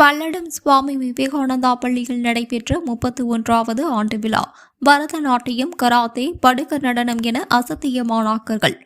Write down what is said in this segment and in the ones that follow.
பல்லடம் சுவாமி விவேகானந்தா பள்ளியில் நடைபெற்ற முப்பத்தி ஒன்றாவது ஆண்டு விழா. பரதநாட்டியம் கராத்தே படுக நடனம் என அசத்திய மாணாக்கர்கள்.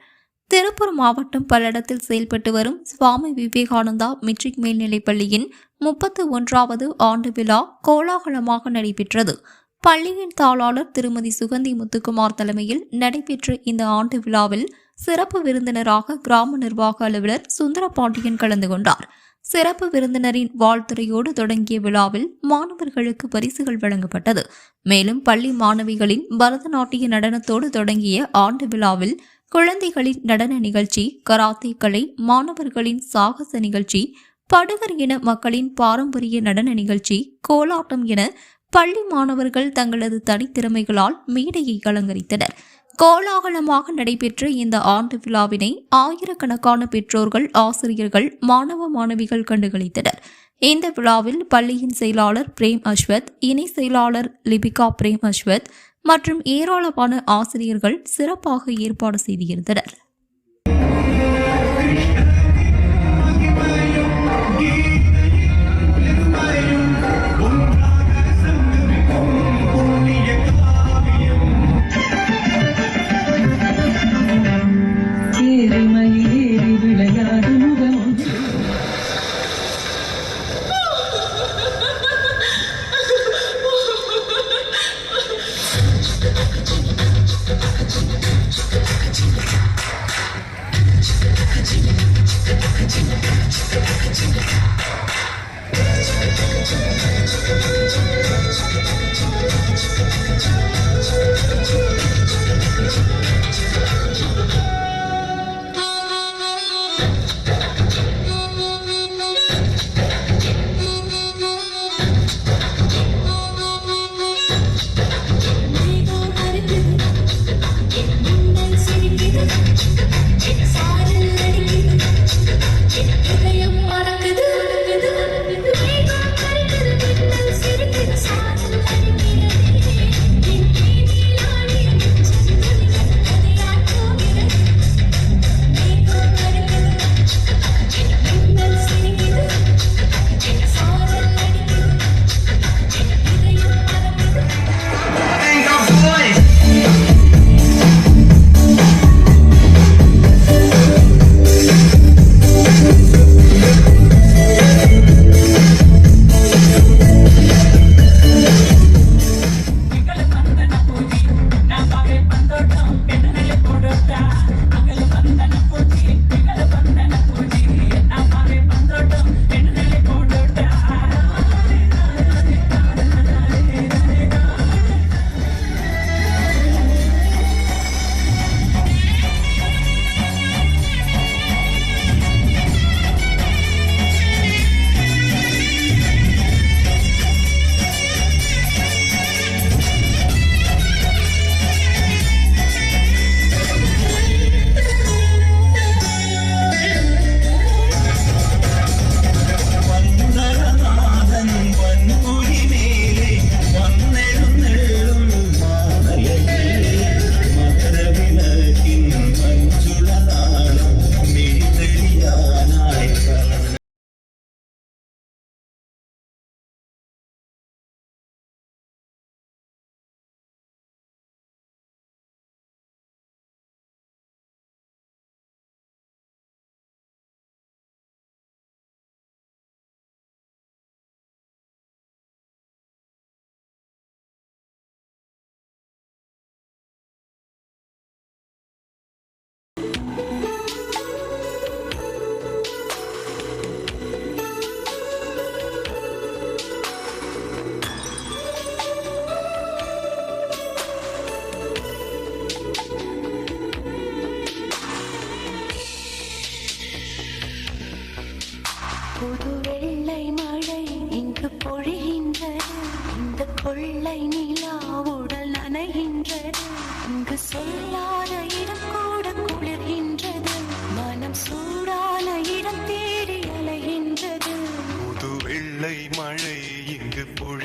திருப்பூர் மாவட்டம் பல்லடத்தில் செயல்பட்டு வரும் சுவாமி விவேகானந்தா மெட்ரிக் மேல்நிலைப் பள்ளியின் முப்பத்து ஒன்றாவது ஆண்டு விழா கோலாகலமாக நடைபெற்றது. பள்ளியின் தாளாளர் திருமதி சுகந்தி முத்துக்குமார் தலைமையில் நடைபெற்ற இந்த ஆண்டு விழாவில் சிறப்பு விருந்தினராக கிராம நிர்வாக அலுவலர் சுந்தரபாண்டியன் கலந்து கொண்டார். சிறப்பு விருந்தினரின் வாழ்த்துறையோடு தொடங்கிய விழாவில் மாணவர்களுக்கு பரிசுகள் வழங்கப்பட்டது. மேலும் பள்ளி மாணவிகளின் பரதநாட்டிய நடனத்தோடு தொடங்கிய ஆண்டு விழாவில் குழந்தைகளின் நடன நிகழ்ச்சி கராத்தே கலை மாணவர்களின் சாகச நிகழ்ச்சி படுகர் இன மக்களின் பாரம்பரிய நடன நிகழ்ச்சி கோலாட்டம் என பள்ளி மாணவர்கள் தங்களது தனித்திறமைகளால் மேடையை அலங்கரித்தனர். கோலாகலமாக நடைபெற்ற இந்த ஆண்டு விழாவினை ஆயிரக்கணக்கான பெற்றோர்கள் ஆசிரியர்கள் மாணவ மாணவிகள் கண்டுகளித்தனர். இந்த விழாவில் பள்ளியின் செயலாளர் பிரேம் அஸ்வத் இணை செயலாளர் லிபிகா பிரேம் அஸ்வத் மற்றும் ஏராளமான ஆசிரியர்கள் சிறப்பாக ஏற்பாடு செய்திருந்தனர்.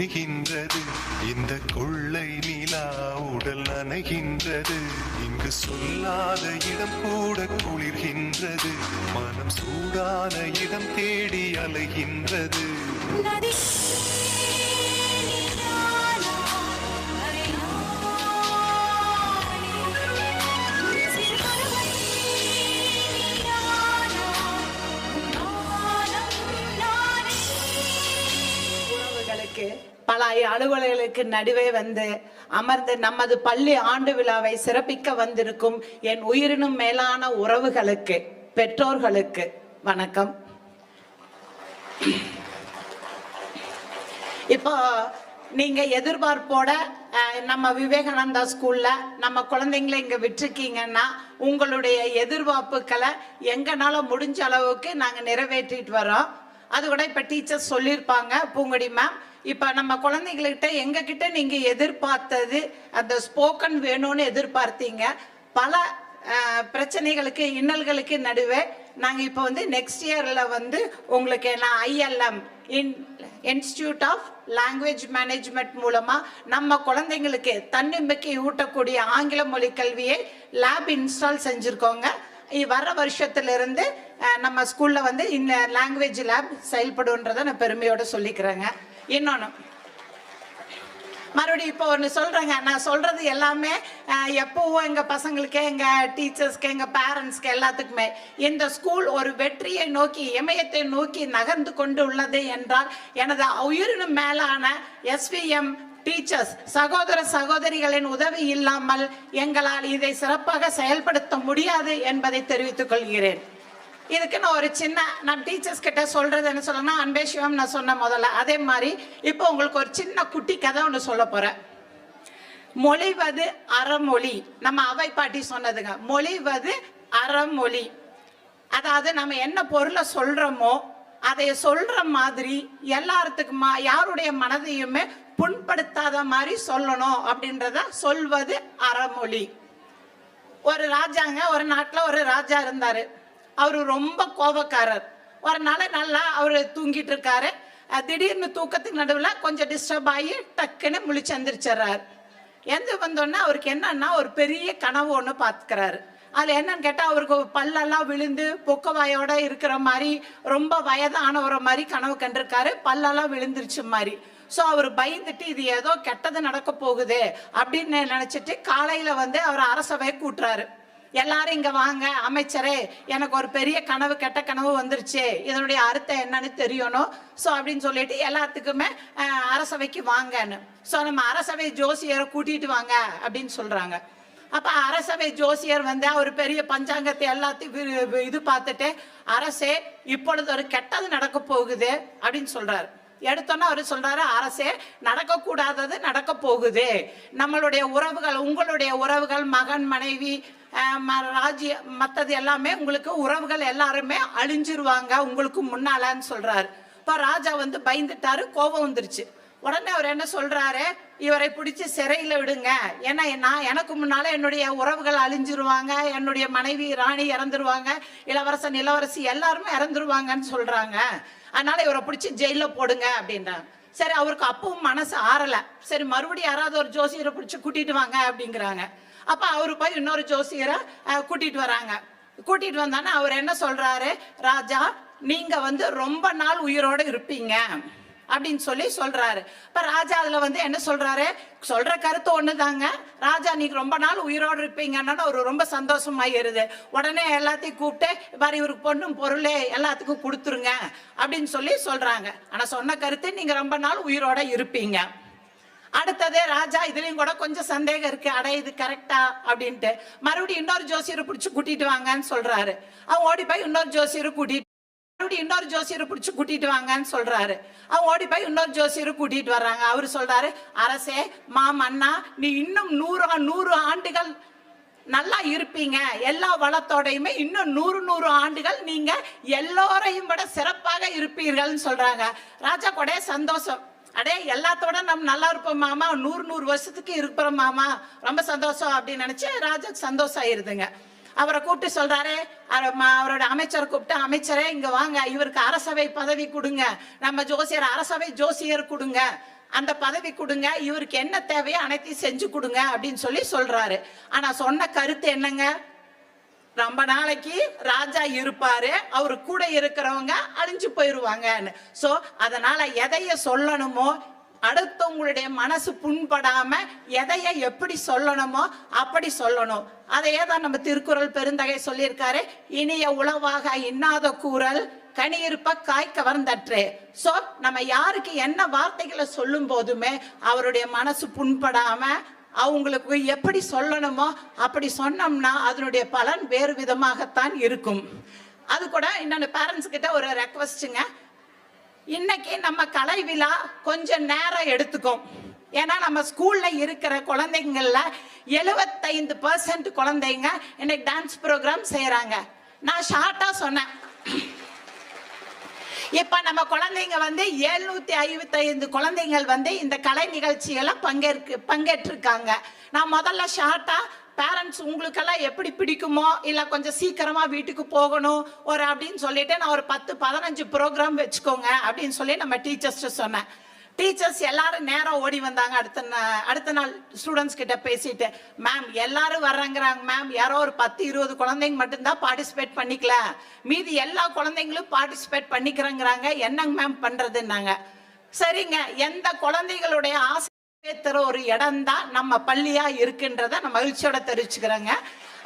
இங்கு இந்த கொள்ளை நிலா உடல் நனைகின்றது. இங்கு சொல்லாத இடம் கூட குளிர்கின்றது. மனம் சூடான இடம் தேடி அலைகின்றது. நதி அலுவலர்களுக்கு நடுவே வந்து அமர்ந்து நமது பள்ளி ஆண்டு விழாவை சிறப்பிக்க வந்திருக்கும் என் உயிரினும் மேலான உறவுகளுக்கு பெற்றோர்களுக்கு வணக்கம். இப்போ நீங்க எதிர்பார்ப்போட நம்ம விவேகானந்தா ஸ்கூல்ல நம்ம குழந்தைங்களை இங்க விட்டுருக்கீங்கன்னா உங்களுடைய எதிர்பார்ப்புகளை எங்கனால முடிஞ்ச அளவுக்கு நாங்க நிறைவேற்றிட்டு வரோம் அது கூட இப்ப டீச்சர்ஸ் சொல்லியிருப்பாங்க. பூங்கொடி மேம் இப்ப நம்ம குழந்தைங்கள்கிட்ட எங்க கிட்ட நீங்க எதிர்பார்த்தது அந்த ஸ்போக்கன் வேணும்னு எதிர்பார்த்தீங்க. பல பிரச்சனைகளுக்கு இன்னல்களுக்கு நடுவே நாங்க இப்போ வந்து நெக்ஸ்ட் இயர்ல வந்து உங்களுக்கு நான் ஐஎல்எம் இன் இன்ஸ்டியூட் ஆஃப் லாங்குவேஜ் மேனேஜ்மெண்ட் மூலமா நம்ம குழந்தைங்களுக்கு தன்னம்பிக்கை ஊட்டக்கூடிய ஆங்கில மொழி கல்வியை லேப் இன்ஸ்டால் செஞ்சிருக்கோங்க. வர வருஷத்துல இருந்து நம்ம ஸ்கூலில் வந்து இந்த லாங்குவேஜ் லேப் செயல்படுன்றதை நான் பெருமையோடு சொல்லிக்கிறேங்க. இன்னொன்று மறுபடியும் இப்போ ஒன்று சொல்கிறேங்க நான் சொல்கிறது எல்லாமே எப்போவும் எப்பவும் எங்கள் பசங்களுக்கு எங்கள் டீச்சர்ஸ்க்கு எங்கள் பேரண்ட்ஸ்க்கு எல்லாத்துக்குமே. இந்த ஸ்கூல் ஒரு வெற்றியை நோக்கி இமயத்தை நோக்கி நகர்ந்து கொண்டு உள்ளது என்றால் எனது உயிரினும் மேலான எஸ்விஎம் டீச்சர்ஸ் சகோதர சகோதரிகளின் உதவி இல்லாமல் எங்களால் இதை சிறப்பாக செயல்படுத்த முடியாது என்பதை தெரிவித்துக் கொள்கிறேன். இதுக்கு நான் ஒரு சின்ன நான் டீச்சர்ஸ் கிட்ட சொல்றது என்ன சொல்லணும்னா அன்பே சிவம் நான் சொன்ன முதல்ல. அதே மாதிரி இப்போ உங்களுக்கு ஒரு சின்ன குட்டி கதை ஒன்று சொல்ல போறேன். மொழிவது அறமொழி. நம்ம அவை பாட்டி சொன்னதுங்க. மொழிவது அறமொழி. அதாவது நம்ம என்ன பொருளை சொல்றோமோ அதை சொல்ற மாதிரி எல்லாத்துக்குமா யாருடைய மனதையுமே புண்படுத்தாத மாதிரி சொல்லணும் அப்படின்றத சொல்வது அறமொழி. ஒரு ராஜாங்க ஒரு நாட்டில் ஒரு ராஜா இருந்தார். அவர் ரொம்ப கோபக்காரர். ஒரு நாள் நல்லா அவர் தூங்கிட்டு இருக்காரு. திடீர்னு தூக்கத்துக்கு நடுவில் கொஞ்சம் டிஸ்டர்ப் ஆகி டக்குன்னு முழிச்சு எந்திரிச்சிடுறாரு. எந்த வந்தோடனே அவருக்கு என்னன்னா ஒரு பெரிய கனவு ஒன்று பார்த்துக்கிறாரு அதில் என்னன்னு கேட்டால் அவருக்கு பல்லெல்லாம் விழுந்து பொக்கவாயோட இருக்கிற மாதிரி ரொம்ப வயதானவரை மாதிரி கனவு கண்டிருக்காரு. பல்லெல்லாம் விழுந்துருச்சு மாதிரி. ஸோ அவர் பயந்துட்டு இது ஏதோ கெட்டது நடக்க போகுது அப்படின்னு நினைச்சிட்டு காலையில வந்து அவர் அரசவை கூட்டுறாரு. எல்லாரும் இங்க வாங்க அமைச்சரே எனக்கு ஒரு பெரிய கனவு கெட்ட கனவு வந்துருச்சு. இதனுடைய அர்த்தம் என்னன்னு தெரியணும். ஸோ அப்படின்னு சொல்லிட்டு எல்லாத்துக்குமே அரசவைக்கு வாங்கன்னு. ஸோ நம்ம அரசவை ஜோசியரை கூட்டிட்டு வாங்க அப்படின்னு சொல்றாங்க. அப்போ அரசவை ஜோசியர் வந்து அவர் பெரிய பஞ்சாங்கத்தை எல்லாத்தையும் இது பார்த்துட்டு அரசே இப்பொழுது ஒரு கெட்டது நடக்க போகுது அப்படின்னு சொல்றாரு. எடுத்தோன்னா அவர் சொல்றாரு அரசே நடக்கக்கூடாதது நடக்க போகுது. நம்மளுடைய உறவுகள் உங்களுடைய உறவுகள் மகன் மனைவி ம- ராஜ்ய மற்றது எல்லாமே உங்களுக்கு உறவுகள் எல்லாருமே அழிஞ்சிருவாங்க உங்களுக்கு முன்னாலன்னு சொல்றாரு. இப்போ ராஜா வந்து பயந்துட்டாரு கோபம் வந்துருச்சு. உடனே அவர் என்ன சொல்றாரு? இவரை பிடிச்சி சிறையில விடுங்க. ஏன்னா நான் எனக்கு முன்னால என்னுடைய உறவுகள் அழிஞ்சிருவாங்க என்னுடைய மனைவி ராணி இறந்துருவாங்க இளவரசன் இளவரசி எல்லாருமே இறந்துருவாங்கன்னு சொல்றாங்க. அதனால இவரை பிடிச்சி ஜெயில போடுங்க அப்படின்றாங்க. சரி அவருக்கு அப்பவும் மனசு ஆறல. சரி மறுபடியும் யாராவது ஒரு ஜோசியரை பிடிச்சி கூட்டிட்டு வாங்க அப்படிங்கிறாங்க. அப்ப அவரு போய் இன்னொரு ஜோசியரை கூட்டிட்டு வராங்க. கூட்டிட்டு வந்தானே அவர் என்ன சொல்றாரு? ராஜா நீங்க வந்து ரொம்ப நாள் உயிரோட இருப்பீங்க. அப்படின்னு சொல்லி சொல்றாரு. இப்ப ராஜா அதுல வந்து என்ன சொல்றாரு? சொல்ற கருத்து ஒண்ணுதாங்க. ராஜா நீங்க ரொம்ப நாள் உயிரோடு இருப்பீங்கன்னா ஒரு ரொம்ப சந்தோஷமாயிருது உடனே எல்லாத்தையும் கூப்பிட்டு பாரு இவருக்கு பொண்ணும் பொருளே எல்லாத்துக்கும் கொடுத்துருங்க அப்படின்னு சொல்லி சொல்றாங்க. ஆனா சொன்ன கருத்து நீங்க ரொம்ப நாள் உயிரோட இருப்பீங்க. அடுத்தது ராஜா இதுலயும் கூட கொஞ்சம் சந்தேகம் இருக்கு. அட இது கரெக்டா? அப்படின்ட்டு. மறுபடியும் இன்னொரு ஜோசியரை பிடிச்சி கூட்டிட்டு வாங்கன்னு சொல்றாரு. அவன் ஓடி போய் இன்னொரு ஜோசியரை கூட்டிட்டு மறுபடியும் இன்னொரு ஜோசியரை பிடிச்சி கூட்டிட்டு வாங்கன்னு சொல்றாரு. அவன் ஓடி போய் இன்னொரு ஜோசியரை கூட்டிட்டு வர்றாங்க. அவரு சொல்றாரு அரசே மாமன்னா நீ இன்னும் நூறு நூறு ஆண்டுகள் நல்லா இருப்பீங்க. எல்லா வளத்தோடையுமே இன்னும் நூறு நூறு ஆண்டுகள் நீங்க எல்லோரையும் விட சிறப்பாக இருப்பீர்கள்னு சொல்றாங்க. ராஜா கூட சந்தோஷம். அடே எல்லாத்தோட நம்ம நல்லா இருப்போம் மாமா. நூறு நூறு வருஷத்துக்கு இருக்கிறோம் மாமா. ரொம்ப சந்தோஷம் அப்படின்னு நினைச்சு ராஜா சந்தோஷம் ஆயிருதுங்க அவரை கூப்பிட்டு சொல்றாரு அவரோட அமைச்சர் கூப்பிட்டு அமைச்சரே இங்க வாங்க இவருக்கு அரசவை பதவி கொடுங்க. நம்ம ஜோசியர் அரசவை ஜோசியர் கொடுங்க. அந்த பதவி கொடுங்க இவருக்கு என்ன தேவையோ அனைத்தையும் செஞ்சு கொடுங்க அப்படின்னு சொல்லி சொல்றாரு. ஆனா சொன்ன கருத்து என்னங்க? ரொம்ப நாளைக்கு ராஜா இருப்பாரு அவரு கூட இருக்கிறவங்க அழிஞ்சு போயிருவாங்கன்னு. ஸோ அதனால எதைய சொல்லணுமோ அடுத்தவங்களுடைய மனசு புண்படாம எதைய எப்படி சொல்லணுமோ அப்படி சொல்லணும். அதையே தான் நம்ம திருக்குறள் பெருந்தகை சொல்லியிருக்காரு. இனிய உளவாக இன்னாத கூறல் கனி இருப்ப காய் கவர்ந்தற்று. சோ நம்ம யாருக்கு என்ன வார்த்தைகளை சொல்லும் போதுமே அவருடைய மனசு புண்படாம அவங்களுக்கு எப்படி சொல்லணுமோ அப்படி சொன்னோம்னா அதனுடைய பலன் வேறு விதமாகத்தான் இருக்கும். அது கூட இன்னொன்று பேரண்ட்ஸ் கிட்ட ஒரு ரெக்வஸ்ட்டுங்க இன்னைக்கு நம்ம கலை விழா கொஞ்சம் நேரம் எடுத்துக்கும். ஏன்னா நம்ம ஸ்கூல்ல இருக்கிற குழந்தைங்கள்ல எழுபத்தைந்து பர்சன்ட் குழந்தைங்க இன்னைக்கு டான்ஸ் ப்ரோக்ராம் செய்யறாங்க. நான் ஷார்ட்டா சொன்னேன். இப்ப நம்ம குழந்தைங்க வந்து எழுநூத்தி ஐம்பத்தி ஐந்து வந்து இந்த கலை நிகழ்ச்சியெல்லாம் பங்கேற்க பங்கேற்றிருக்காங்க. நான் முதல்ல ஷார்ட்டா பேரண்ட்ஸ் உங்களுக்கெல்லாம் எப்படி பிடிக்குமோ இல்லை கொஞ்சம் சீக்கிரமா வீட்டுக்கு போகணும் ஒரு அப்படின்னு சொல்லிட்டு நான் ஒரு பத்து பதினஞ்சு ப்ரோக்ராம் வச்சுக்கோங்க அப்படின்னு சொல்லி நம்ம டீச்சர்ஸ்ட்டு சொன்னேன். டீச்சர்ஸ் எல்லாரும் நேரம் ஓடி வந்தாங்க. அடுத்த அடுத்த நாள் ஸ்டூடெண்ட்ஸ் கிட்ட பேசிட்டு மேம் எல்லாரும் வர்றாங்கிறாங்க மேம் யாரோ ஒரு பத்து இருபது குழந்தைங்க மட்டும்தான் பார்ட்டிசிபேட் பண்ணிக்கல. மீதி எல்லா குழந்தைங்களும் பார்ட்டிசிபேட் பண்ணிக்கிறேங்கிறாங்க. என்னங்க மேம் பண்றதுன்னாங்க. சரிங்க. எந்த குழந்தைகளுடைய ஆசை தர ஒரு இடம் தான் நம்ம பள்ளியா இருக்குன்றத நான் மகிழ்ச்சியோட தெரிவிச்சுக்கிறேங்க.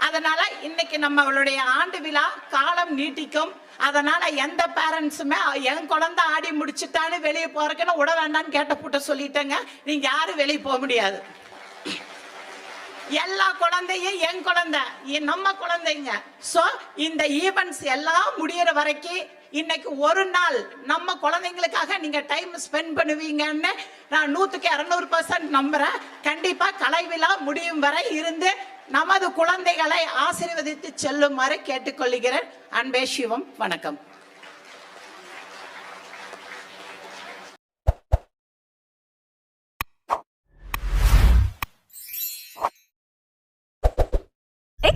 அதனால இன்னைக்கு நம்மளுடைய ஆண்டு விழா காலம் நீட்டிக்கும். அதனால எந்த பேரண்ட்ஸுமே என் குழந்தை ஆடி முடிச்சுட்டான்னு வெளியே போறக்குன்னு விட வேண்டாம்னு கேட்ட போட்ட சொல்லிட்டேங்க. நீங்க யாரும் வெளியே போக முடியாது. எல்லா குழந்தையும் என் குழந்தை நம்ம குழந்தைங்க. சோ இந்த ஈவெண்ட்ஸ் எல்லாம் முடியற வரைக்கும் இன்னைக்கு ஒரு நாள் நம்ம குழந்தைங்களுக்காக நீங்க டைம் ஸ்பெண்ட் பண்ணுவீங்கன்னு நான் நூத்துக்கு இரநூறு பர்சன்ட் நம்புறேன். கண்டிப்பா கலை விழா முடியும் வரை இருந்து நமது குழந்தைகளை ஆசீர்வதித்து செல்லுமாறு கேட்டுக்கொள்கிறேன். அன்பே சிவம் வணக்கம்.